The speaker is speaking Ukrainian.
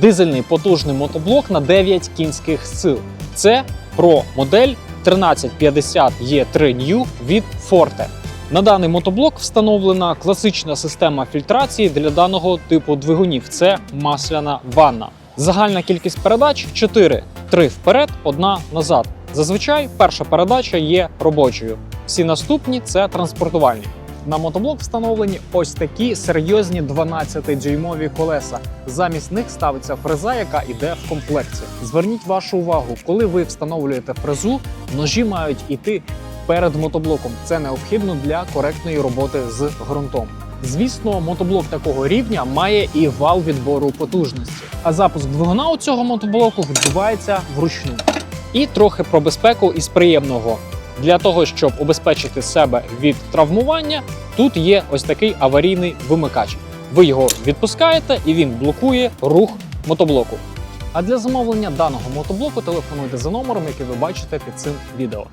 дизельний потужний мотоблок на 9 кінських сил. Це про модель 1350 E3 New від Forte. На даний мотоблок встановлена класична система фільтрації для даного типу двигунів. Це масляна ванна. Загальна кількість передач 4. 3 вперед, одна назад. Зазвичай перша передача є робочою. Всі наступні це транспортувальні. На мотоблок встановлені ось такі серйозні 12-дюймові колеса. Замість них ставиться фреза, яка йде в комплекті. Зверніть вашу увагу, коли ви встановлюєте фрезу, ножі мають іти перед мотоблоком. Це необхідно для коректної роботи з ґрунтом. Звісно, мотоблок такого рівня має і вал відбору потужності. А запуск двигуна у цього мотоблоку відбувається вручну. І трохи про безпеку із приємного. Для того, щоб убезпечити себе від травмування, тут є ось такий аварійний вимикач. Ви його відпускаєте і він блокує рух мотоблоку. А для замовлення даного мотоблоку телефонуйте за номером, який ви бачите під цим відео.